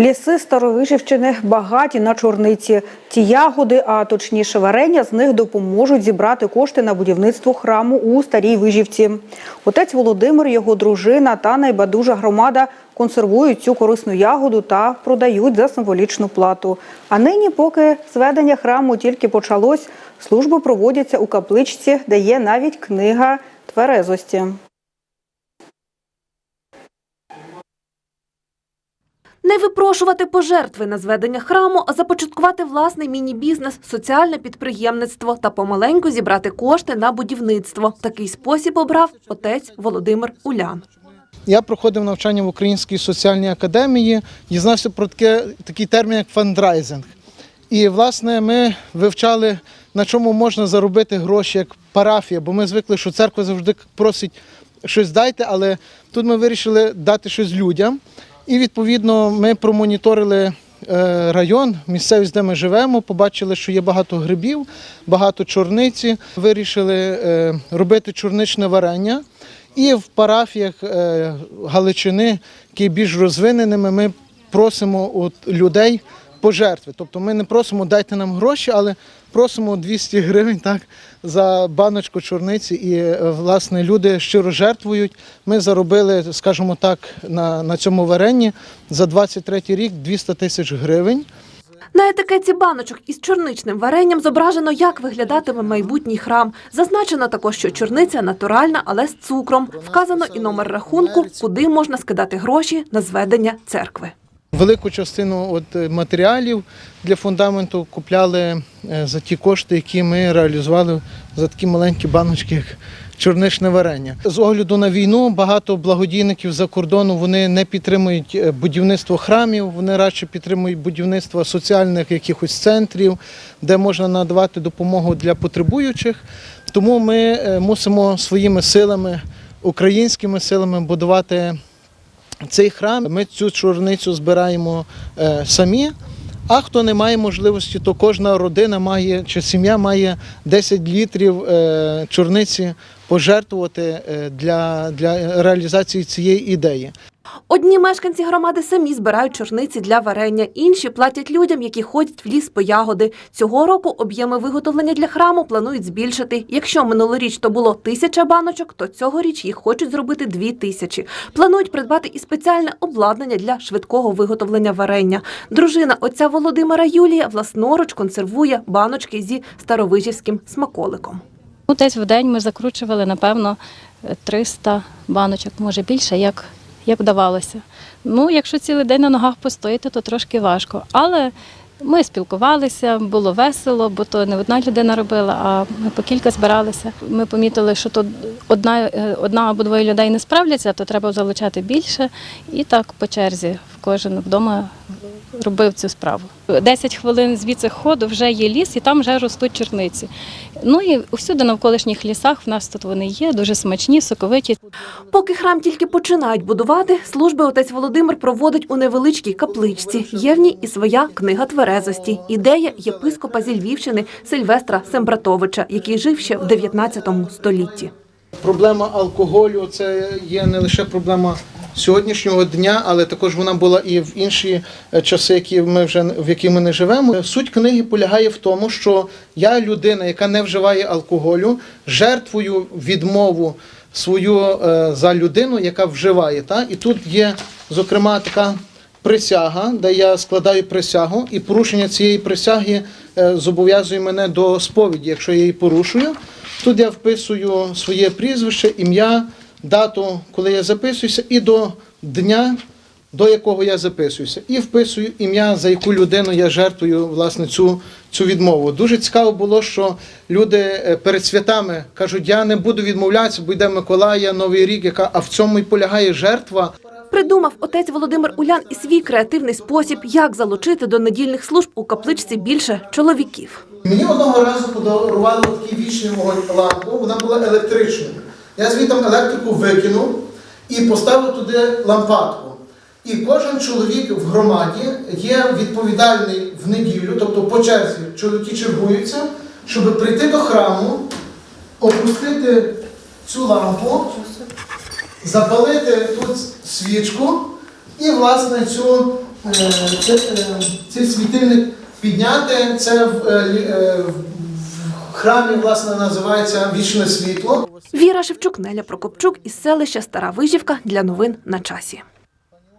Ліси Старовижівщини багаті на чорниці. Ті ягоди, а точніше варення, з них допоможуть зібрати кошти на будівництво храму у Старій Вижівці. Отець Володимир, його дружина та найбадужа громада консервують цю корисну ягоду та продають за символічну плату. А нині, поки зведення храму тільки почалось, служби проводяться у капличці, де є навіть книга тверезості. Не випрошувати пожертви на зведення храму, а започаткувати власний міні-бізнес, соціальне підприємництво та помаленьку зібрати кошти на будівництво. Такий спосіб обрав отець Володимир Улян. Я проходив навчання в Українській соціальній академії, дізнався про таке, такий термін, як фандрайзинг. І, власне, ми вивчали, на чому можна заробити гроші як парафія, бо ми звикли, що церква завжди просить щось дайте, але тут ми вирішили дати щось людям. І відповідно ми промоніторили е, район, місцевість, де ми живемо, побачили, що є багато грибів, багато чорниці. Вирішили е, робити чорничне варення. І в парафіях е, Галичини, які більш розвиненими, ми просимо от людей пожертви. Тобто ми не просимо дайте нам гроші, але просимо 200 гривень так, за баночку чорниці. І е, власне люди щиро жертвують. Ми заробили, скажімо так, на, на цьому варенні за 23 рік 200 тисяч гривень. На етикетці баночок із чорничним варенням зображено, як виглядатиме майбутній храм. Зазначено також, що чорниця натуральна, але з цукром. Вказано і номер рахунку, куди можна скидати гроші на зведення церкви. Велику частину от е, матеріалів для фундаменту купляли е, за ті кошти, які ми реалізували за такі маленькі баночки, як чорничне варення. З огляду на війну багато благодійників за кордону вони не підтримують е, будівництво храмів, вони радше підтримують будівництво соціальних якихось центрів, де можна надавати допомогу для потребуючих. Тому ми мусимо своїми силами, українськими силами будувати цей храм. Ми цю чорницю збираємо е, самі. А хто не має можливості, то кожна родина має чи сім'я має 10 літрів е, чорниці пожертвувати е, для, для реалізації цієї ідеї. Одні мешканці громади самі збирають чорниці для варення, інші платять людям, які ходять в ліс по ягоди. Цього року об'єми виготовлення для храму планують збільшити. Якщо минулоріч то було тисяча баночок, то цьогоріч їх хочуть зробити дві тисячі. Планують придбати і спеціальне обладнання для швидкого виготовлення варення. Дружина отця Володимира Юлія власноруч консервує баночки зі старовижівським смаколиком. Десь в день ми закручували, напевно, 300 баночок, може більше, як, як вдавалося. Ну, якщо цілий день на ногах постояти, то трошки важко. Але ми спілкувалися, було весело, бо то не одна людина робила, а ми по кілька збиралися. Ми помітили, що то одна, е, одна або двоє людей не справляться, то треба залучати більше. І так по черзі кожен вдома робив цю справу. 10 хвилин звідси ходу вже є ліс, і там вже ростуть чорниці. Ну і всюди на навколишніх лісах в нас тут вони є, дуже смачні, соковиті. Поки храм тільки починають будувати, служби отець Володимир проводить у невеличкій капличці. Є в ній і своя книга тверезості. Ідея єпископа зі Львівщини Сильвестра Сембратовича, який жив ще в 19 столітті. Проблема алкоголю це є не лише проблема сьогоднішнього дня, але також вона була і в інші е, часи, які ми вже в які ми не живемо. Суть книги полягає в тому, що я людина, яка не вживає алкоголю, жертвую відмову свою е, за людину, яка вживає. Та? І тут є, зокрема, така присяга, де я складаю присягу, і порушення цієї присяги е, зобов'язує мене до сповіді, якщо я її порушую. Тут я вписую своє прізвище, ім'я, дату, коли я записуюся, і до дня, до якого я записуюся. І вписую ім'я, за яку людину я жертвую власне цю, цю відмову. Дуже цікаво було, що люди е, перед святами кажуть, я не буду відмовлятися, бо йде Миколая, Новий рік, яка, а в цьому і полягає жертва. Придумав отець Володимир Улян і свій креативний спосіб, як залучити до недільних служб у капличці більше чоловіків. Мені одного разу подарували такий вічний вогонь лампу, вона була електричною. Я звідти електрику викинув і поставив туди лампадку. І кожен чоловік в громаді є відповідальний в неділю, тобто по черзі чоловіки чергуються, щоб прийти до храму, опустити цю лампу, запалити тут свічку і, власне, цю е, е, цей світильник підняти. Це в, е, в храмі власне називається вічне світло. Віра Шевчук, Неля Прокопчук із селища Стара Вижівка для новин на часі.